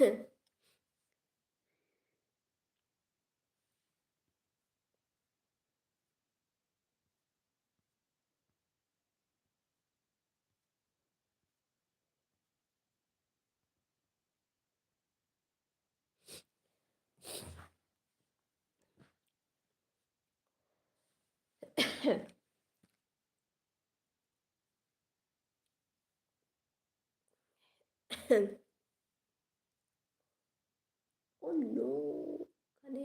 흠 음. No কানে,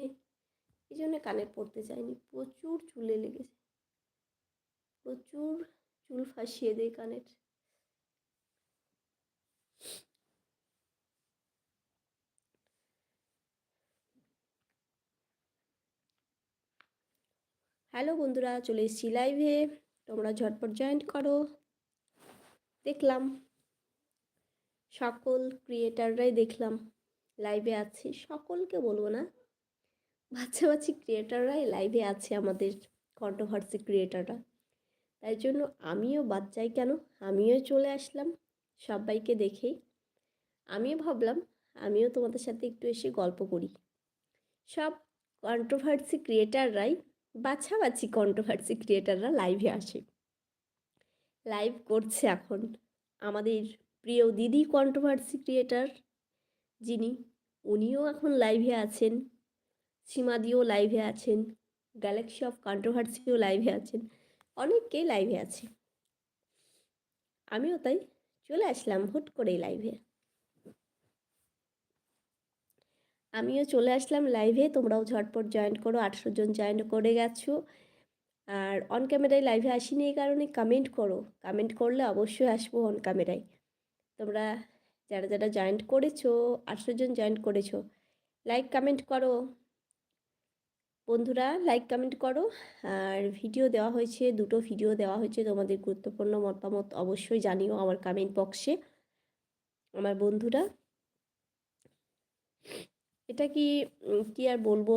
এই জন্য কানে পড়তে চাইনি। প্রচুর চুলে লেগেছে। প্রচুর চুল ফাঁসিয়ে দেয় কানের। হ্যালো বন্ধুরা, চলে এসেছি লাইভে তোমরা ঝটপট জয়েন্ট করো। দেখলাম। সকল ক্রিয়েটাররাই দেখলাম। লাইভে আছে। সকলকে বলব না বাচ্চা বাচ্চি ক্রিয়েটাররাই লাইভে আছে আমাদের কন্ট্রোভার্সি ক্রিয়েটাররা তাই জন্য আমিও বাচ্চাই কেন? আমিও চলে আসলাম সবাইকে দেখেই। আমিও ভাবলাম, আমিও তোমাদের সাথে একটু এসে গল্প করি। সব কন্ট্রোভার্সি ক্রিয়েটাররাই বাছাবাছি কন্ট্রোভার্সি ক্রিয়েটাররা লাইভে আসে। লাইভ করছে এখন আমাদের প্রিয় দিদি কন্ট্রোভার্সি ক্রিয়েটার যিনি উনিও এখন লাইভে আছেন, সীমাদিও লাইভে আছেন গ্যালাক্সি অফ কন্ট্রোভার্সিও লাইভে আছেন, অনেককেই লাইভে আছে। আমিও তাই চলে আসলাম হুট করেই লাইভে আমিও চলে আসলাম লাইভে তোমরাও ঝটপট জয়েন করো আটশো জন জয়েন করে গেছো। আর অন ক্যামেরায় লাইভে আসিনি এই কারণে কমেন্ট করো। কমেন্ট করলে অবশ্যই আসব অন ক্যামেরায় তোমরা যারা যারা জয়েন্ট করেছ, আটশো জন জয়েন্ট করেছ লাইক কমেন্ট করো। বন্ধুরা লাইক কমেন্ট করো। আর ভিডিও দেওয়া হয়েছে, দুটো ভিডিও দেওয়া হয়েছে, তোমাদের গুরুত্বপূর্ণ মতামত অবশ্যই জানিও আমার কমেন্ট বক্সে আমার বন্ধুরা। এটা কি কি আর বলব?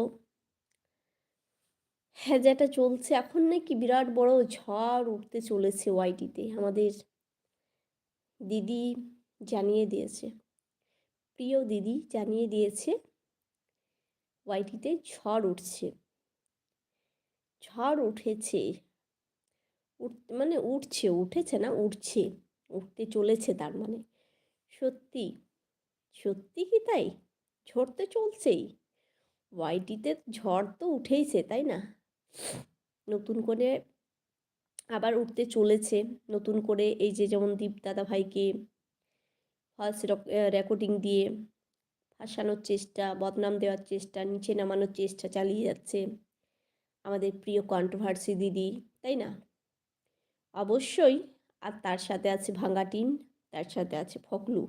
হ্যাঁ যেটা চলছে এখন নাকি বিরাট বড় ঝড় উঠতে চলেছে ওয়াইটিতে আমাদের দিদি জানিয়ে দিয়েছে। প্রিয় দিদি জানিয়ে দিয়েছে, ওয়াইটিতে ঝড় উঠছে। ঝড় উঠেছে। উঠ মানে উঠছে, উঠেছে না, উঠছে। উঠতে চলেছে তার মানে। সত্যি সত্যি কি তাই? ঝড় তো চলছেই। ওয়াইটিতে ঝড় তো উঠেইছে, তাই না? নতুন করে আবার উঠতে চলেছে। নতুন করে এই যে যেমন দীপ দাদা ভাইকে ফার্স্ট রেকর্ডিং দিয়ে ফাঁসানোর চেষ্টা, বদনাম দেওয়ার চেষ্টা, নিচে নামানোর চেষ্টা চালিয়ে যাচ্ছে আমাদের প্রিয় কন্ট্রোভার্সি দিদি, তাই না? অবশ্যই, আর তার সাথে আছে ভাঙ্গাটিন তার সাথে আছে ফকলু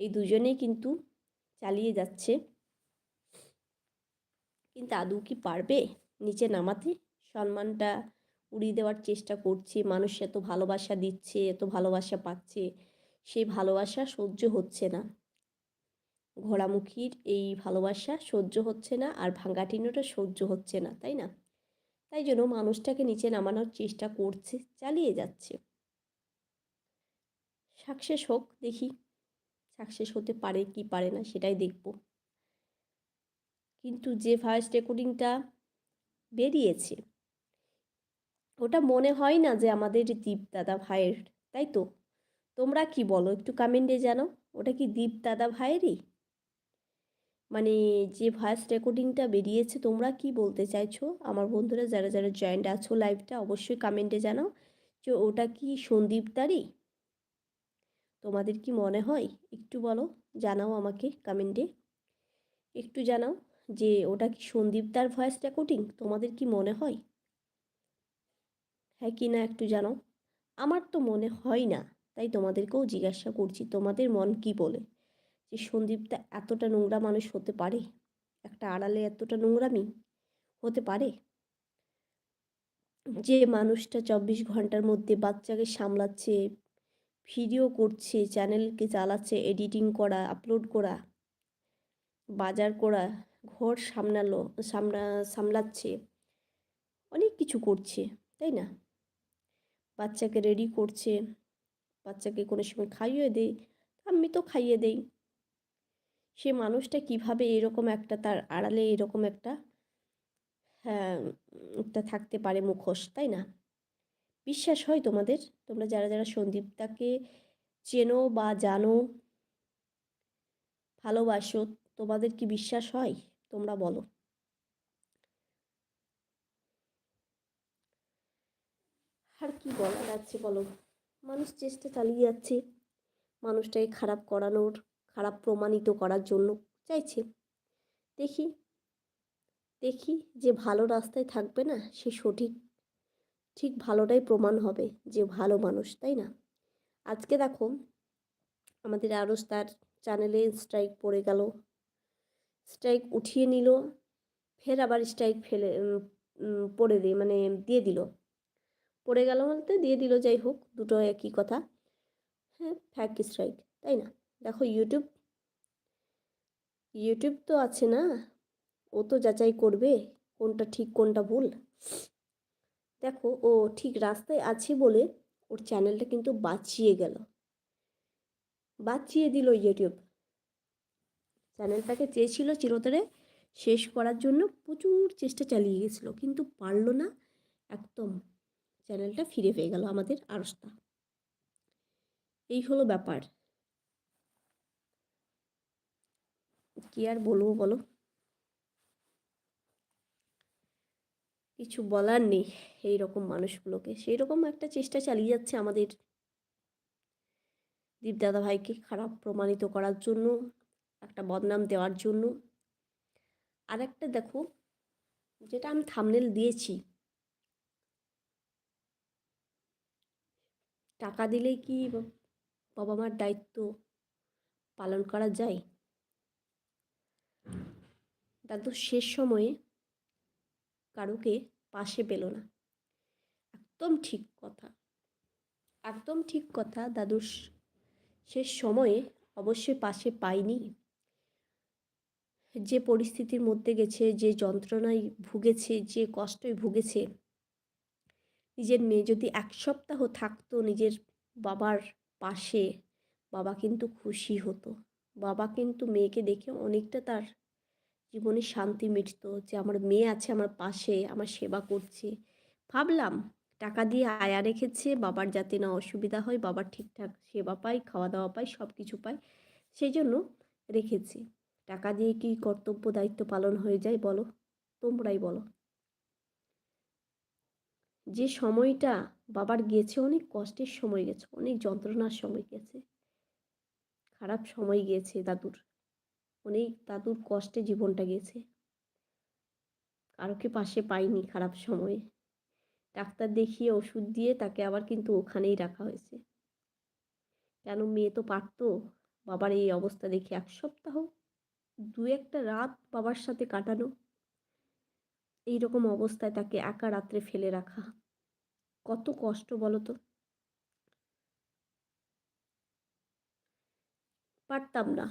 এই দুজনেই কিন্তু চালিয়ে যাচ্ছে। কিন্তু আদৌ কি পারবে? নিচে নামাতে সম্মানটা উড়িয়ে দেওয়ার চেষ্টা করছে, মানুষ এত ভালোবাসা দিচ্ছে, এত ভালোবাসা পাচ্ছে সেই ভালোবাসা সহ্য হচ্ছে না। ঘোড়ামুখীর এই ভালোবাসা সহ্য হচ্ছে না আর ভাঙ্গাটিনোটা সহ্য হচ্ছে না, তাই না? তাই জন্য মানুষটাকে নিচে নামানোর চেষ্টা করছে, চালিয়ে যাচ্ছে। সাকসেস হোক, দেখি সাকসেস হতে পারে কি পারে না, সেটাই দেখব। কিন্তু যে ভয়েস রেকর্ডিংটা বেরিয়েছে, ওটা মনে হয় না যে আমাদের দীপ দাদা ভাইয়ের, তাই তো? তোমরা কি বলো? একটু কমেন্টে জানো ওটা কি দীপ দাদা ভাইয়েরই? মানে যে ভয়েস রেকর্ডিংটা বেরিয়েছে, তোমরা কি বলতে চাইছো? আমার বন্ধুরা যারা যারা জয়েন্ট আছো লাইভটা অবশ্যই কমেন্টে জানাও যে ওটা কি সন্দীপ দারি? তোমাদের কি মনে হয়? একটু বলো, জানাও আমাকে কমেন্টে একটু জানাও যে ওটা কি সন্দীপদার ভয়েস রেকর্ডিং তোমাদের কি মনে হয়? হ্যাঁ কি না একটু জানাও। আমার তো মনে হয় না। তাই তোমাদেরকেও জিজ্ঞাসা করছি, তোমাদের মন কি বলে? যে সন্দীপটা এতটা নোংরা মানুষ হতে পারে? একটা আড়ালে এতটা নোংরামি হতে পারে? যে মানুষটা চব্বিশ ঘণ্টার মধ্যে বাচ্চাকে সামলাচ্ছে ভিডিও করছে চ্যানেলকে চালাচ্ছে এডিটিং করা আপলোড করা, বাজার করা, ঘর সামলালো, সামলা, সামলাচ্ছে, অনেক কিছু করছে, তাই না? বাচ্চাকে রেডি করছে বাচ্চাকে কোনো সময় খাইয়ে দেই আমি তো খাইয়ে দেই। সে মানুষটা কীভাবে এরকম একটা তার আড়ালে এরকম একটা হ্যাঁ থাকতে পারে মুখোশ, তাই না? বিশ্বাস হয় তোমাদের? তোমরা যারা যারা সন্দীপদাকে চেনো বা জানো, ভালোবাসো, তোমাদের কি বিশ্বাস হয়? তোমরা বলো। আর কি বলার আছে বলো? মানুষ চেষ্টা চালিয়ে যাচ্ছে। মানুষটাকে খারাপ করানোর, খারাপ প্রমাণিত করার জন্য চাইছে। দেখি দেখি যে ভালো রাস্তায় থাকবে না, সে সঠিক, ঠিক ভালোটাই প্রমাণ হবে যে ভালো মানুষ, তাই না? আজকে দেখো, আমাদের আরও তার চ্যানেলে স্ট্রাইক পড়ে গেল। স্ট্রাইক উঠিয়ে নিল, ফের আবার স্ট্রাইক ফেলে পড়ে দিয়ে মানে দিয়ে দিল। পড়ে গেল বলতে দিয়ে দিল, যাই হোক, দুটো একই কথা। হ্যাঁ ফ্যাক স্ট্রাইক তাই না? দেখো ইউটিউব ইউটিউব তো আছে না? ও তো যাচাই করবে কোনটা ঠিক, কোনটা ভুল। দেখো, ও ঠিক রাস্তায় আছে বলে ওর চ্যানেলটা কিন্তু বাঁচিয়ে গেল। বাঁচিয়ে দিল ইউটিউব চ্যানেলটাকে চেয়েছিল চিরতরে শেষ করার জন্য প্রচুর চেষ্টা চালিয়ে গেছিল, কিন্তু পারল না একদম। চ্যানেলটা ফিরে পেয়ে গেল আমাদের আরস্তা এই হলো ব্যাপার। কি আর বলব বলো? কিছু বলার নেই এই রকম মানুষগুলোকে। সেই রকম একটা চেষ্টা চালিয়ে যাচ্ছে আমাদের দীপদাদা ভাইকে খারাপ প্রমাণিত করার জন্য, একটা বদনাম দেওয়ার জন্য। আর একটা দেখো, যেটা আমি থামনেল দিয়েছি। টাকা দিলে কি বাবা মার দায়িত্ব পালন করা যায়? দাদু শেষ সময়ে কারুকে পাশে পেল না। একদম ঠিক কথা। একদম ঠিক কথা, দাদুর শেষ সময়ে অবশ্যই পাশে পাইনি। যে পরিস্থিতির মধ্যে গেছে, যে যন্ত্রণায় ভুগেছে, যে কষ্টই ভুগেছে নিজের মেয়ে যদি এক সপ্তাহ থাকতো নিজের বাবার পাশে, বাবা কিন্তু খুশি হতো। বাবা কিন্তু মেয়েকে দেখে অনেকটা তার জীবনে শান্তি মিটতো যে আমার মেয়ে আছে আমার পাশে, আমার সেবা করছে। ভাবলাম টাকা দিয়ে আয়া রেখেছে, বাবার যাতে না অসুবিধা হয়, বাবার ঠিকঠাক সেবা পায় খাওয়া দাওয়া পায় সব কিছু পায় সেই জন্য রেখেছে। টাকা দিয়ে কি কর্তব্য দায়িত্ব পালন হয়ে যায় বলো? তোমরাই বলো। যে সময়টা বাবার গেছে, অনেক কষ্টের সময় গেছে, অনেক যন্ত্রণার সময় গেছে। খারাপ সময় গিয়েছে দাদুর। অনেক দাদুর কষ্টে জীবনটা গেছে। কারোকে পাশে পাইনি খারাপ সময়ে। ডাক্তার দেখিয়ে ওষুধ দিয়ে তাকে আবার কিন্তু ওখানেই রাখা হয়েছে। কেন মেয়ে তো পারতো? বাবার এই অবস্থা দেখে এক সপ্তাহ, দু একটা রাত বাবার সাথে কাটানো। এই রকম অবস্থায় তাকে একা রাত্রে ফেলে রাখা। কত কষ্ট বলো তো পারতাম না।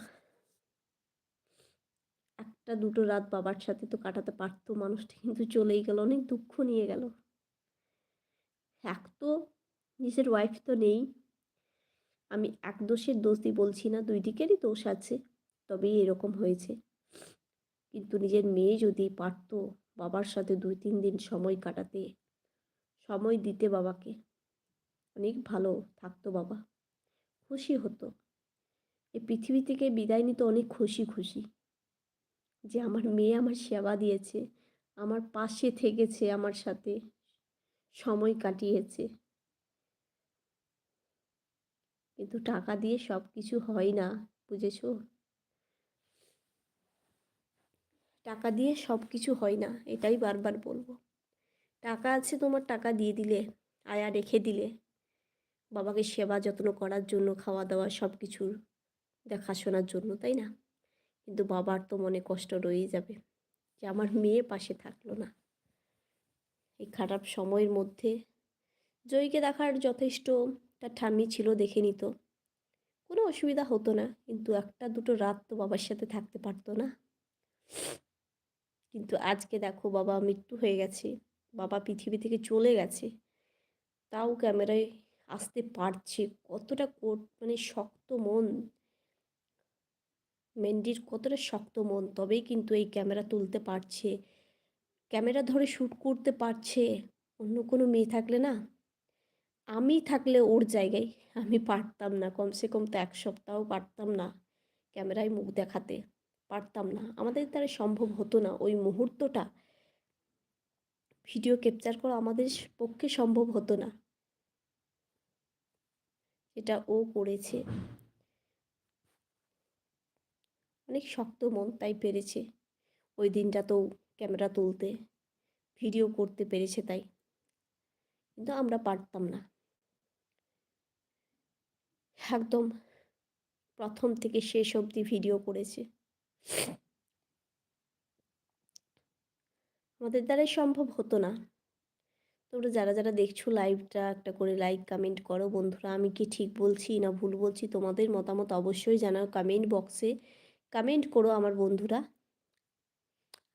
একটা দুটো রাত বাবার সাথে তো কাটাতে পারতো মানুষটা, কিন্তু চলেই গেল, অনেক দুঃখ নিয়ে গেল। এক তো নিজের ওয়াইফ তো নেই। আমি এক দোষের দোষ দিয়ে বলছি না, দুই দিকেরই দোষ আছে তবেই এরকম হয়েছে। কিন্তু নিজের মেয়ে যদি পারতো, বাবার সাথে দুই তিন দিন সময় কাটাতে সময় দিতে বাবাকে। অনেক ভালো থাকতো বাবা। খুশি হতো। এই পৃথিবী থেকে বিদায় নিতে অনেক খুশি খুশি। যে আমার মেয়ে আমার সেবা দিয়েছে, আমার পাশে থেকেছে, আমার সাথে সময় কাটিয়েছে। কিন্তু টাকা দিয়ে সব কিছু হয় না, বুঝেছ? টাকা দিয়ে সব কিছু হয় না, এটাই বারবার বলব। টাকা আছে তোমার, টাকা দিয়ে দিলে, আয়া রেখে দিলে। বাবাকে সেবা যত্ন করার জন্য খাওয়া দাওয়া সব কিছুর দেখাশোনার জন্য, তাই না? কিন্তু বাবার তো মনে কষ্ট রয়েই যাবে। যে আমার মেয়ে পাশে থাকল না। এই খারাপ সময়ের মধ্যে জয়ীকে দেখার যথেষ্ট তার ঠাম্মি ছিল, দেখে নিত। কোনো অসুবিধা হতো না, কিন্তু একটা দুটো রাত তো বাবার সাথে থাকতে পারতো না। কিন্তু আজকে দেখো বাবা মৃত্যু হয়ে গেছে। বাবা পৃথিবী থেকে চলে গেছে। তাও ক্যামেরায় আসতে পারছে। কতটা মানে শক্ত মন। মেন্ডির কতটা শক্ত মন, তবেই কিন্তু এই ক্যামেরা তুলতে পারছে। ক্যামেরা ধরে শ্যুট করতে পারছে। অন্য কোনো মেয়ে থাকলে না? আমি থাকলে ওর জায়গায় আমি পারতাম না। কমসে কম তো এক সপ্তাহ পারতাম না ক্যামেরায় মুখ দেখাতে। পারতাম না। আমাদের দ্বারা সম্ভব হতো না। ওই মুহূর্তটা ভিডিও ক্যাপচার করা আমাদের পক্ষে সম্ভব হতো না। এটা ও করেছে। অনেক শক্ত মন তাই পেরেছে ওই দিনটা তো ক্যামেরা তুলতে। ভিডিও করতে পেরেছে তাই। কিন্তু আমরা পারতাম না। একদম প্রথম থেকে শেষ অবধি ভিডিও করেছে। আমাদের দ্বারাই সম্ভব হতো না। তোমরা যারা যারা দেখছ লাইভটা একটা করে লাইক কমেন্ট করো, বন্ধুরা, আমি কি ঠিক বলছি না ভুল বলছি তোমাদের মতামত অবশ্যই জানাও কমেন্ট বক্সে কমেন্ট করো আমার বন্ধুরা।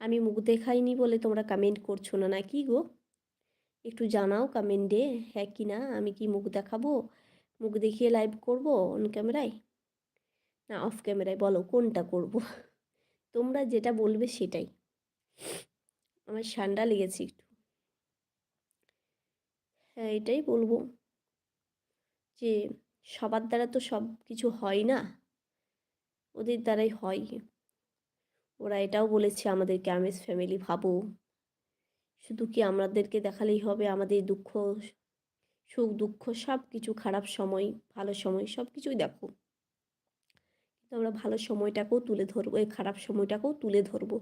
আমি মুখ দেখাইনি বলে তোমরা কমেন্ট করছ না নাকি গো? একটু জানাও কমেন্টে হ্যাঁ কি না, আমি কি মুখ দেখাবো? মুখ দেখিয়ে লাইভ করব অন ক্যামেরায় না অফ ক্যামেরায় বলো, কোনটা করব? তোমরা যেটা বলবে সেটাই। আমার ঠান্ডা লেগেছে একটু। হ্যাঁ এটাই বলব যে সবার দ্বারা তো সব কিছু হয় না, ওদের দ্বারাই হয়। ওরা এটাও বলেছে আমাদেরকে আমেজ ফ্যামিলি ভাবো, শুধু কি আমাদেরকে দেখালেই হবে আমাদের দুঃখ, সুখ, দুঃখ, সব কিছু খারাপ সময়, ভালো সময়, সব কিছুই দেখো। কিন্তু আমরা ভালো সময়টাকেও তুলে ধরবো, এই খারাপ সময়টাকেও তুলে ধরবো।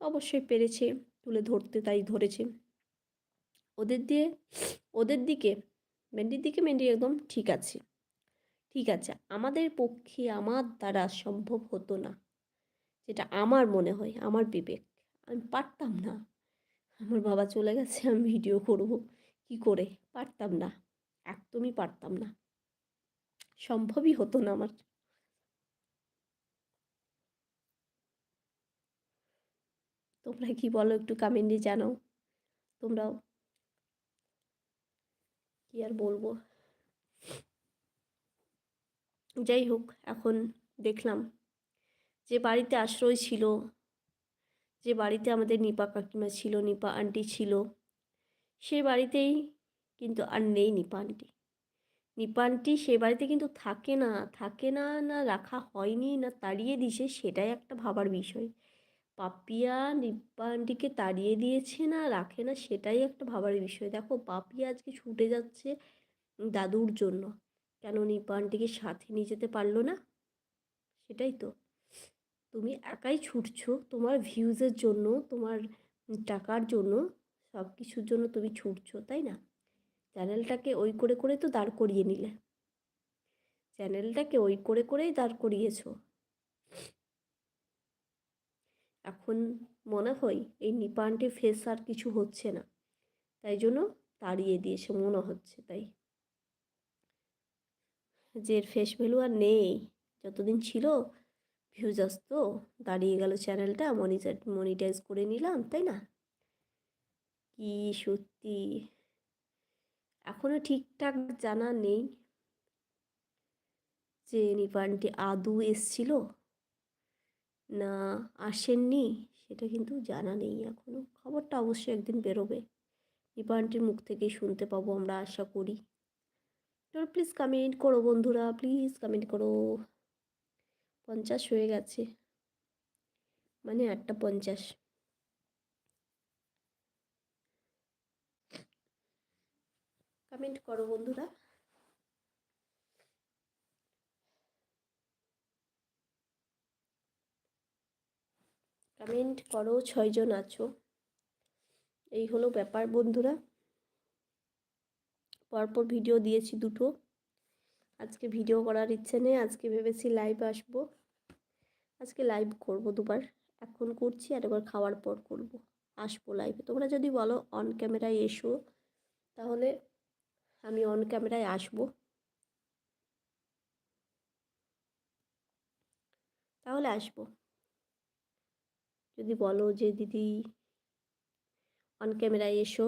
অবশ্যই পেরেছে, তুলে ধরতে তাই ধরেছে। ওদের দিয়ে, ওদের দিকে, মেন্ডির দিকে মেন্ডি একদম ঠিক আছে। ঠিক আছে, আমাদের পক্ষে আমার দ্বারা সম্ভব হতো না। যেটা আমার মনে হয়, আমার বিবেক। আমি পারতাম না। আমার বাবা চলে গেছে, আমি ভিডিও করব। কি করে? পারতাম না। একদমই পারতাম না। সম্ভবই হতো না আমার। তোমরা কি বলো একটু কমেন্টে জানাও। তোমরাও। কি আর বলব? যাই হোক, এখন দেখলাম যে বাড়িতে আশ্রয় ছিল, যে বাড়িতে আমাদের নিপা কাকিমা ছিল, নিপা আন্টি ছিল, সে বাড়িতেই কিন্তু আর নেই নিপা আন্টি নিপা আন্টি সে বাড়িতে কিন্তু থাকে না থাকে না না রাখা হয়নি, না তাড়িয়ে দিছে, সেটাই একটা ভাবার বিষয়। পাপিয়া নিপা আন্টিকে তাড়িয়ে দিয়েছে না রাখে না সেটাই একটা ভাবার বিষয়। দেখো পাপিয়া আজকে ছুটে যাচ্ছে দাদুর জন্য। কেন নিপা সাথে নিয়ে যেতে পারল না? সেটাই তো। তুমি একাই ছুটছো, তোমার ভিউজের জন্য, তোমার টাকার জন্য সব কিছুর জন্য তুমি ছুটছো, তাই না? চ্যানেলটাকে ওই করে করে তো দাঁড় করিয়ে নিলে। চ্যানেলটাকে ওই করে করেই দাঁড় করিয়েছ। এখন মনে হয় এই নিপানটি ফেস আর কিছু হচ্ছে না। তাই জন্য তাড়িয়ে দিয়েছে, মনে হচ্ছে তাই। যে ফেস ভ্যালু আর নেই, যতদিন ছিল ভিউজ আসতো, দাঁড়িয়ে গেল চ্যানেলটা মনিটাইজ মনিটাইজ করে নিলাম, তাই না? কি সত্যি। এখনও ঠিকঠাক জানা নেই যে নিপানটি আদু এসছিল। না আসেননি, সেটা কিন্তু জানা নেই এখনও খবরটা অবশ্যই একদিন বেরোবে। নিপানটির মুখ থেকেই শুনতে পাবো আমরা, আশা করি। তোর প্লিজ কমেন্ট করো বন্ধুরা প্লিজ কমেন্ট করো। পঞ্চাশ হয়ে গেছে। মানে আটটা পঞ্চাশ। কমেন্ট করো বন্ধুরা। কমেন্ট করো ছয়জন আছো। এই হলো ব্যাপার বন্ধুরা। পরপর ভিডিও দিয়েছি দুটো। আজকে ভিডিও করার ইচ্ছে নেই, আজকে ভেবেছি লাইভ আসব। আজকে লাইভ করব দুবার। এখন করছি আর একবার খাওয়ার পর করব। আসব লাইভে তোমরা যদি বলো অন ক্যামেরায় এসো, তাহলে আমি অন ক্যামেরায় আসব। তাহলে আসব। যদি বলো যে, দিদি অন ক্যামেরায় এসো।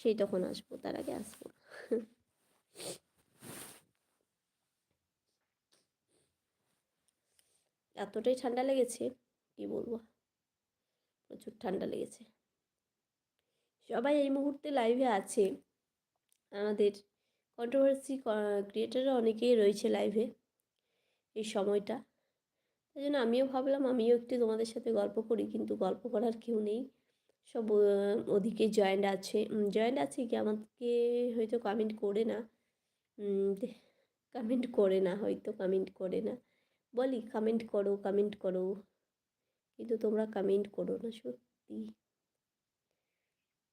সেই তখন আসব, তার আগে আসব। এতটাই ঠান্ডা লেগেছে, কি বলব? প্রচুর ঠান্ডা লেগেছে। সবাই এই মুহূর্তে লাইভে আছে। আমাদের কন্ট্রোভার্সি ক্রিয়েটাররা অনেকেই রয়েছে লাইভে এই সময়টা। তাই জন্য আমিও ভাবলাম, আমিও একটু তোমাদের সাথে গল্প করি, কিন্তু গল্প করার কেউ নেই। সব ওদিকে জয়েন্ট আছে। জয়েন্ট আছে কি? আমাকে হয়তো কমেন্ট করে না। কমেন্ট করে না, হয়তো কমেন্ট করে না। বলি কমেন্ট করো কমেন্ট করো। কিন্তু তোমরা কমেন্ট করো না, সত্যি।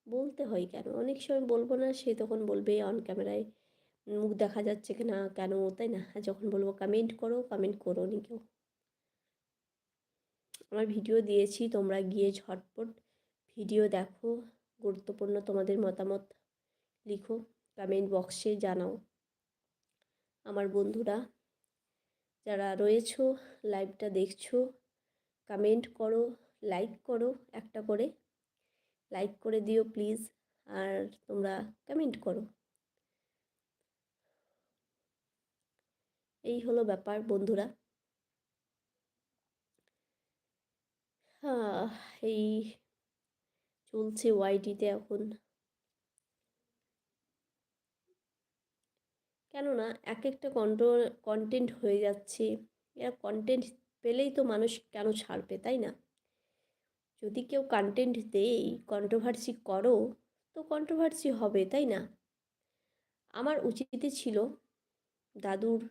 বলতে হয় কেন? অনেক সময় বলব না, সে তখন বলবে অন ক্যামেরায় মুখ দেখা যাচ্ছে কি না কেন? তাই না? যখন বলব কমেন্ট করো কমেন্ট করো নি কেউ। আমার ভিডিও দিয়েছি, তোমরা গিয়ে ঝটপট ভিডিও দেখো, গুরুত্বপূর্ণ তোমাদের মতামত লিখো কমেন্ট বক্সে জানাও। আমার বন্ধুরা, যারা রয়েছো লাইভটা দেখছ কমেন্ট করো লাইক করো একটা করে। লাইক করে দিও প্লিজ আর তোমরা কমেন্ট করো। এই হলো ব্যাপার বন্ধুরা। এই চলছে ওয়াইটিতে এখন। কেননা এক একটা কন্ট্রোল কন্টেন্ট হয়ে যাচ্ছে। এরা কন্টেন্ট পেলেই তো মানুষ কেন ছাড়বে, তাই না? যদি কেউ কন্টেন্ট দেই কন্ট্রোভার্সি করো, তো কন্ট্রোভার্সি হবে, তাই না? আমার উচিত ছিল দাদুর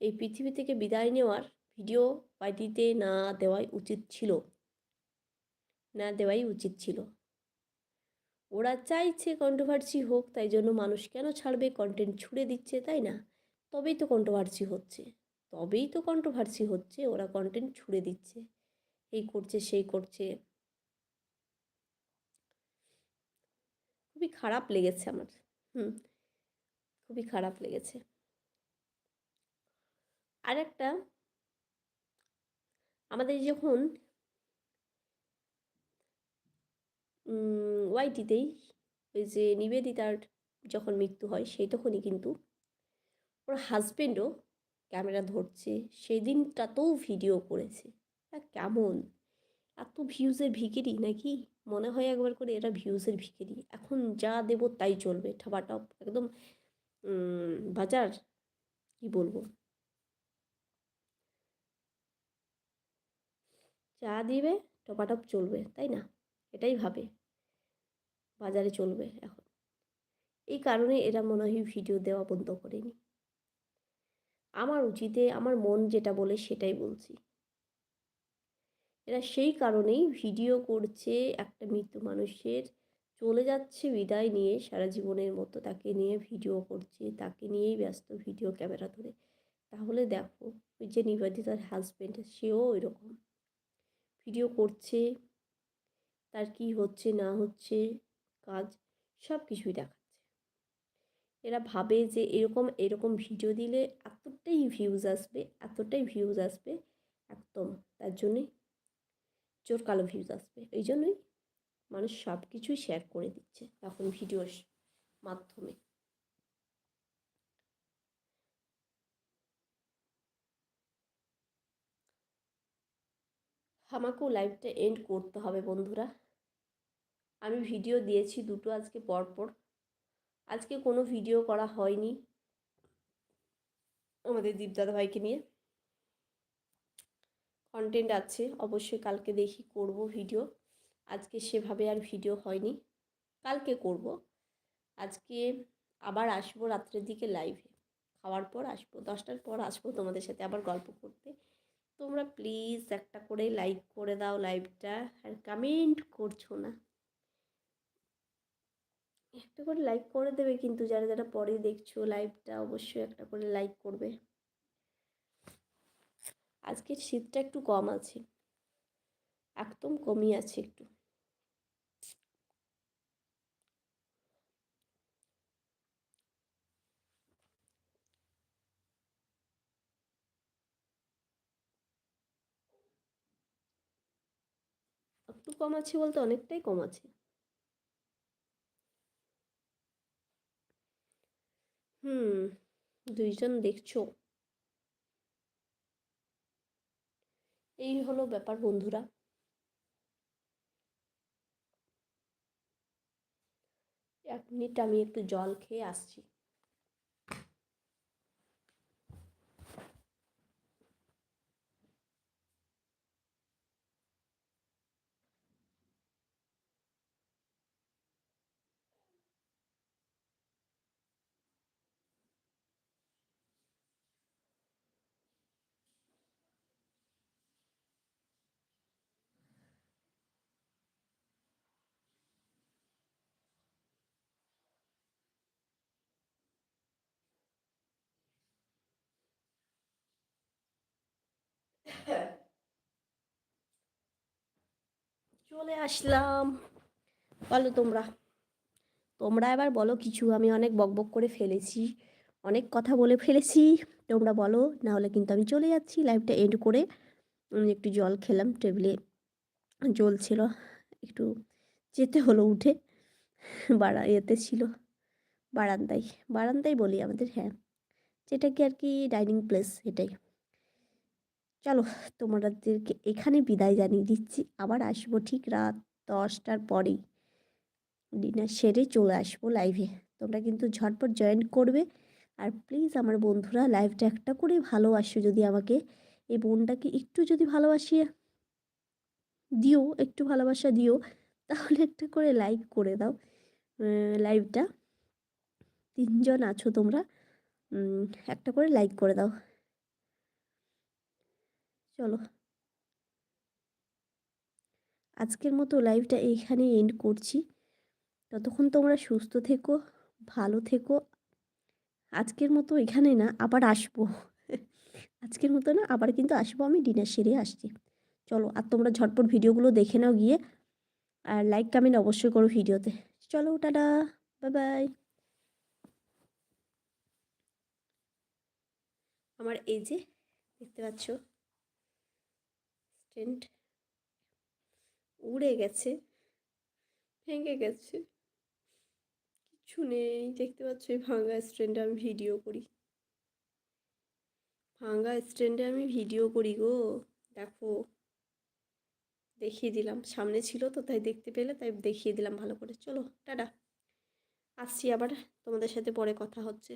এই পৃথিবী থেকে বিদায় নেওয়ার ভিডিও পার্টিতে না দেওয়াই উচিত ছিল। না দেওয়াই উচিত ছিল। ওরা চাইছে কন্ট্রোভার্সি হোক, তাই জন্য মানুষ কেন ছাড়বে? কন্টেন্ট ছুড়ে দিচ্ছে, তাই না? তবেই তো কন্ট্রোভার্সি হচ্ছে। তবেই তো কন্ট্রোভার্সি হচ্ছে, ওরা কন্টেন্ট ছুড়ে দিচ্ছে। এই করছে, সেই করছে। খুবই খারাপ লেগেছে আমার। হুম, খুবই খারাপ লেগেছে। আর একটা আমাদের যখন ওয়াইটিতেই ওই যে নিবেদিতার যখন মৃত্যু হয়, সেই তখনই কিন্তু ওর হাজব্যান্ডও ক্যামেরা ধরছে। সেই দিনটাতেও ভিডিও করেছে। কেমন? এত ভিউজের ভিকিরি নাকি? মনে হয় একবার করে এরা ভিউজের ভিকিরি। এখন যা দেব তাই চলবে। ঠাপাটপ একদম বাজার, কি বলব? যা দিবে, টপাটপ চলবে, তাই না? এটাই ভাবে। বাজারে চলবে এখন। এই কারণে এরা মনে হয় ভিডিও দেওয়া বন্ধ করেনি। আমার উচিতে, আমার মন যেটা বলে সেটাই বলছি। এরা সেই কারণেই ভিডিও করছে, একটা মৃত্যু মানুষের। চলে যাচ্ছে বিদায় নিয়ে, সারা জীবনের মতো তাকে নিয়ে ভিডিও করছে, তাকে নিয়েই ব্যস্ত ভিডিও ক্যামেরা ধরে। তাহলে দেখো, ওই যে নিবেদিতার হাজব্যান্ড সেও ওই রকম ভিডিও করছে, তার কি হচ্ছে, না হচ্ছে, কাজ সব কিছুই দেখাচ্ছে। এরা ভাবে যে এরকম এরকম ভিডিও দিলে এতটাই ভিউজ আসবে, এতটাই ভিউজ আসবে, একদম, তার জন্যে চোর কালো ভিউজ আসবে। এই জন্যই মানুষ সব কিছুই শেয়ার করে দিচ্ছে এখন ভিডিওর মাধ্যমে। আমাকেও লাইভটা এন্ড করতে হবে বন্ধুরা। আমি ভিডিও দিয়েছি দুটো আজকে পরপর। আজকে কোনো ভিডিও করা হয়নি আমাদের দীপদাদা ভাইকে নিয়ে। কন্টেন্ট আছে, অবশ্যই কালকে দেখি করব ভিডিও আজকে সেভাবে আর ভিডিও হয়নি, কালকে করব। আজকে আবার আসব রাত্রের দিকে লাইভে খাওয়ার পর আসব, দশটার পর আসব তোমাদের সাথে আবার গল্প করতে। তোমরা প্লিজ একটা করে লাইক করে দাও লাইভটা আর কমেন্ট করছ না। একটা করে লাইক করে দেবে কিন্তু যারা যারা পরে দেখছ লাইভটা অবশ্যই একটা করে লাইক করবে। আজকের শীতটা একটু কম আছে, একদম কমই আছে একটু একটু কম আছে বলতে অনেকটাই কম আছে। হুম, দুইজন দেখছ? এই হলো ব্যাপার বন্ধুরা। এক মিনিট আমি একটু জল খেয়ে আসছি। চলে আসলাম। বলো তোমরা। তোমরা এবার বলো কিছু। আমি অনেক বকবক করে ফেলেছি। অনেক কথা বলে ফেলেছি। তোমরা বলো, না হলে কিন্তু আমি চলে যাচ্ছি। লাইভটা এন্ড করে আমি একটু জল খেলাম। টেবিলে জল ছিল একটু যেতে হলো উঠে। বাড়া এতে ছিল। বারান্দায়। বারান্দায় বলি আমাদের হ্যাঁ। যেটা কি আর কি ডাইনিং প্লেস এটাই। চলো তোমাদেরকে এখানে বিদায় জানিয়ে দিচ্ছি। আবার আসব ঠিক রাত দশটার পরেই। ডিনার সেরে চলে আসব লাইভে তোমরা কিন্তু ঝটপট জয়েন করবে। আর প্লিজ আমার বন্ধুরা লাইভটা একটা করে ভালোবাসো যদি আমাকে। এই বোনটাকে একটু যদি ভালোবাসিয়ে দিও, একটু ভালোবাসা দিও, তাহলে একটা করে লাইক করে দাও লাইভটা তিনজন আছো তোমরা। একটা করে লাইক করে দাও। চলো। আজকের মতো লাইভটা এইখানে এন্ড করছি। ততক্ষণ তোমরা সুস্থ থেকো, ভালো থেকো। আজকের মতো এখানে না, আবার আসব। আজকের মতো না, আবার কিন্তু আসব, আমি ডিনার সেরে আসছি। চলো, আর তোমরা ঝটপট ভিডিওগুলো দেখে নাও গিয়ে। আর লাইক কমেন্ট অবশ্যই করো ভিডিওতে। চলো, টাটা বাই বাই আমার এই যে, দেখতে পাচ্ছ? স্ট্যান্ড উড়ে গেছে, ভেঙে গেছে। কিছু নেই, দেখতে পাচ্ছ এই ভাঙ্গা স্ট্যান্ডে আমি ভিডিও করি। ভাঙ্গা স্ট্যান্ডে আমি ভিডিও করি গো, দেখো। দেখিয়ে দিলাম, সামনে ছিল তো, তাই দেখতে পেলে, তাই দেখিয়ে দিলাম ভালো করে। চলো, টাটা। আসছি আবার, তোমাদের সাথে পরে কথা হচ্ছে।